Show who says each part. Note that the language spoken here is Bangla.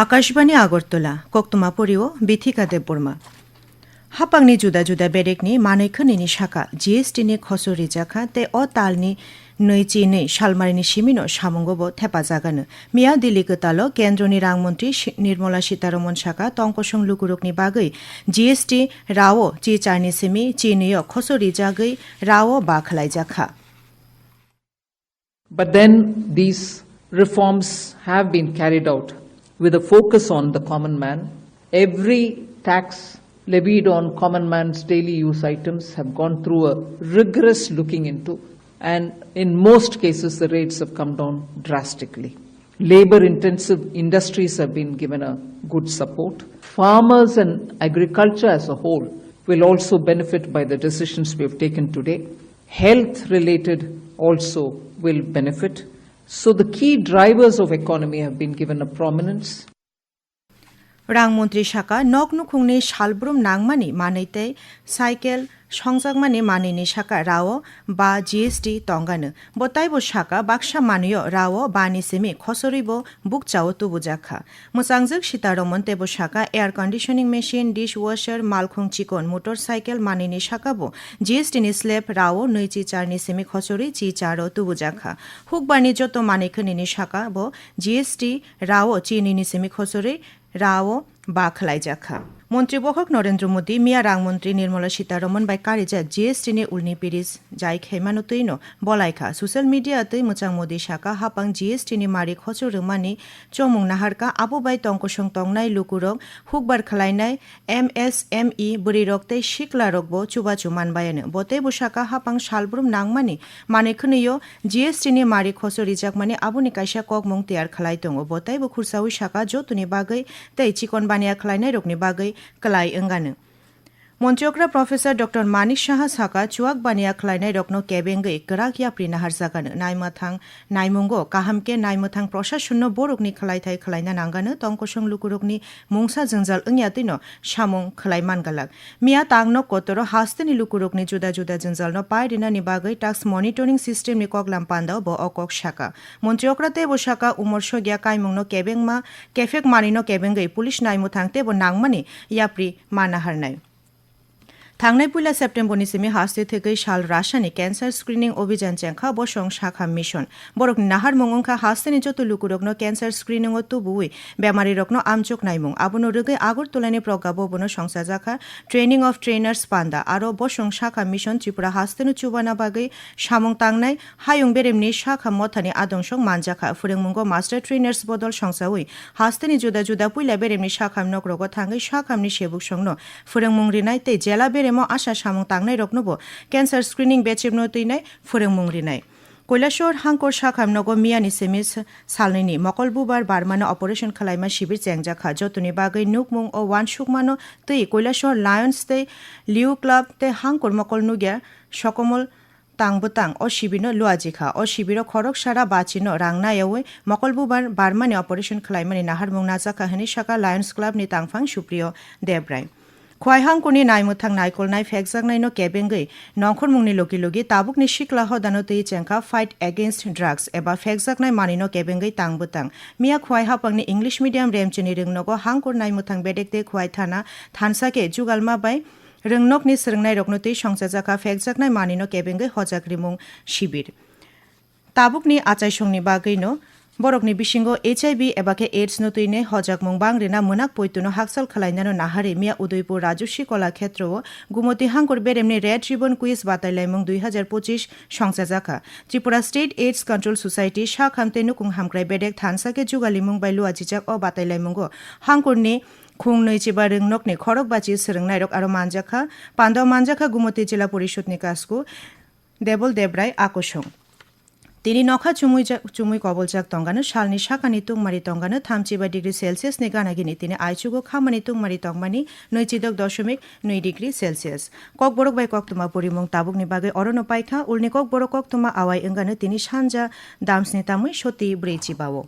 Speaker 1: આકાશવાણી આગરતલા કોકતુમા પોરીઓ બીથિકા દેવબર્મા হাপাংনি জুদা জুদা বেরেকনি, মানৈখনিনি শাখা, জিএসটিনি খসরি জাখা, তে অ তালনি নৈচিনি, শালমারিনি সিমিনো সামঙ্গব থেপা জাগান। মিয়া দিল্লিকে তালো, কেন্দ্রনি রাংমন্ত্রী নির্মলা সীতারমন শাখা তঙ্কসং লুকুরকনি বাগৈ, জিএসটি রাও চি চাইনি সিমি চিনিয় খসরি রিজাগৈ রাও বা খালাই জাখা।
Speaker 2: But then these reforms have been carried out. With a focus on the common man. Every tax levied on common man's daily use items have gone through a rigorous looking into, and in most cases, the rates have come down drastically. Labor intensive industries have been given a good support. Farmers and agriculture as a whole will also benefit by the decisions we have taken today. Health related also will benefit. So the key drivers of economy have been given a prominence.
Speaker 1: রাংমন্ত্রী সাকা নগ্ন খুংনি শালব্রুম নাংমানি মানৈতে সাইকেল সংজাকমানি মানিনি সাকা রাও বা জিএসটি তঙ্গানো। বতাইব শাখা বাক্সা মানুয় রাও বানি সেমি খসরিব বুক চাও তুবু তুবুজাখা মোচাংজক সীতারমন তেব সাকা air conditioning machine dish washer মালখুং চিকন মোটর সাইকেল মানিনি শাখাবো। জিএসটি নি স্লেব রাও নই চি চারনি সেমি খসরি চি চার ও তুবু তুবুজাখা হুক বাণিজ্য তো মানিক নিনি শাখা বো জিএসটি রাও চি নিনি সেমি খসরি রাও বাখলাই জাখা মন্ত্রীবহক নরেন্দ্র মোদী, মিয়া রাংমন্ত্রী নির্মলা সীতারমন, বাই কারিজা জিএসটি নি উলনি পিরিস যাই খেমানো তৈন বলাইখা, সোশ্যাল মিডিয়া তৈ মোচাং মোদী শাখা, হাপাং জিএসটি নি মারি খচু রুমানি, চমুং নাহারকা, আবু বাই টংকসং টংনাই লুকুরক হুকবার খালাইনাই এম এস এম ই বুড়ি রক্তৈ শিকলা রকবো চুবা চুমান বায়ানো বতে বসাকা হাপাং সালব্রুম নাংমানি মানে খনিয় জিএসটি নি মারি খচু রিজাক মানে আবুনি কাইসা কক মুং তিয়ার খালাই দङ বতাইবো খুরসাউই শাখা, যতুনি বাগৈ তৈ চিকন বানিয়া খালাইনাই রকনি বাগৈ kelai enggana. মন্ত্রীকরা প্রফেসর ডক্টর মানিক সাহা সাকা চুয়াক বানিয়া খালাইনাই রকনো কেবেঙ্গৈ গরাক ইয়াপ্রি নাহার জাগানো নাইমাথাং নাইমুঙ্গো কাহামকে নাইমথাং প্রশাসন বরকনি খালাইথাই খালাইনা নাঙ্গানো টংকসং লুকুরকনি মুংসা জঞ্জাল ওংয়াতিনো সামুং খালাই মানগালাক মিয়া তাংনো কতরো হাস্তেনি লুকুরকনি জুদা জুদা পাইরিনা নি বাগৈ টাক্স মনিটরিং সিস্টেম নি কগলাম পান্দাও ব অকক শাখা মন্ত্রীকরা তেবো শাখা উমর্শ গিয়া কাইমুংনো কেবেংমা কেফেক মানিনো কেবেঙ্গৈ পুলিশ নাইমুথাং তেবো নাংমানি ইয়াপ্রি থাংনাই পুলা সেপ্টেম্বর নিসিমি হাস্তি থেকে সাল রাসায়নিক ক্যান্সার স্ক্রিনিং অভিযান চেঙ্খা বসং শাখা মিশন। বরক নাহার মঙ্গংখা হাস্তিনি যত লুকু রগ্ন ক্যান্সার স্ক্রিনিং ও তুবুই বেমারি রগ্ন আমচুক নাইমুং। আবনো আগর আগরতলানি প্রজ্ঞা ভবন সংসা জাখা ট্রেনিং অফ ট্রেনার্স পান্দা আরও বসং শাখা মিশন ত্রিপুরা হাস্তিনু চুবানা বাগে সামং তাংনাই হায়ং বেরেমনি শাখা মথানি আদংসং মানজাখা ফুরেংমুঙ্গ মাস্টার ট্রেনার্স বদল সংসাউই হাস্তিনি জুদা জুদা পুইলা বেরেমনি শাখাম নগ্রগ থাঙ্গি শাখামনি সেবুক সংন ফুরেংমুং রিনাই তে জেলা বেরেম emo asha samung tangnai roknobo cancer screening bechim no tuinai foreng mungrinai কৈলাসর হাংকর শাখাম নগ মিয়ানি সেমিস সালনিনি মকলবুবার বারমানো অপারেশন খালাইমা শিবির চ্যাংজা খা যতনি বাগৈ নুকমুং ও ওয়ান সুকমানো তৈ কৈলাসর লায়ন্স তে লিউ ক্লাব তে হাংকর মকল নুগিয়া সকমল তাংবুতাং ও শিবিনো লুয়াজিখা ও শিবির খড়ক সারা বাচিনো রাংনায়াওয়ে মকলবুবার বারমানি অপারেশন খালাইমানি নাহার মুং নাজাখা হেনি শাখা লায়ন্স ক্লাব নি তাংফাং সুপ্রিয় দেবরায় খোয়াইহাংকুনি নাইমুথাং নাইকলনাই ফেকজাকনাইনো কেবেঙ্গৈ নংখরমুংনি লগি লগি তাবুকনি শিকলা হদানো তৈ চেংখা ফাইট এগেইনস্ট ড্রাগস এবা ফেকজাকনাই মানিনো কেবেঙ্গৈ তাংবুতাং মিয়া খোয়াই হাপাংনি ইংলিশ মিডিয়াম রেমচিনি রিংনগো হাংকুর নাইমুথাং বেডেকতে খোয়াই থানা থানসাকে जुगालमा बाय रोंनकनि सोलोंनाय रकनतै संसाजाखा फेकजाकनाय मानिनो केबेंगै हजाक रिमुं शिबिर ताबुकनि आचाइसंनि borokni bisingo HIV ebake AIDS no tuine hojak mungbang rena munak poituno haksal khalainano নাহারে মিয়া উদয়পুর রাজস্বী কলা ক্ষেত্র গুমতি হাঙ্কর বেরেমনি রেড রিবন কুইজ বাতাইলাইমং দুই হাজার পঁচিশ সংসা জাখা Tripura state AIDS control society সা খামতে নুকুং হামক্রাই বেডেক থানসাকে জুগালিমুং বাই লুয়াজিজাক ও বাতাইলাইমুং হাঙ্করনি খুংনৈ চিবা রংনকনি খড়ক বাচি সরংনাইরক আরও মানজাখা। পান্ডাও মানজাখা গুমতি জেলা পরিষদনি কাসকু দেবল দেবরায় আকর্ষণ তিনি নখা, চুমুই চুমুই কবলজাক তঙ্গানো শালনি শাকানি তুংমারি তঙ্গানো থামচিবা ডিগ্রি সেলসিয়াস নে গানাগিনি তিনি আইচুগো খামানি তুংমারি তংমানি নৈচিদক দশমিক নৈ ডিগ্রি সেলসিয়াস। কক বড়ক বাই কক তোমা পরিমং তাবুকনি বাগে অরণ পাইখা উল্নি কক বড় কক তোমা আওয়াই এঙ্গানো তিনি সানজা দামসনি তামুই সতী ব্রেচি বাও।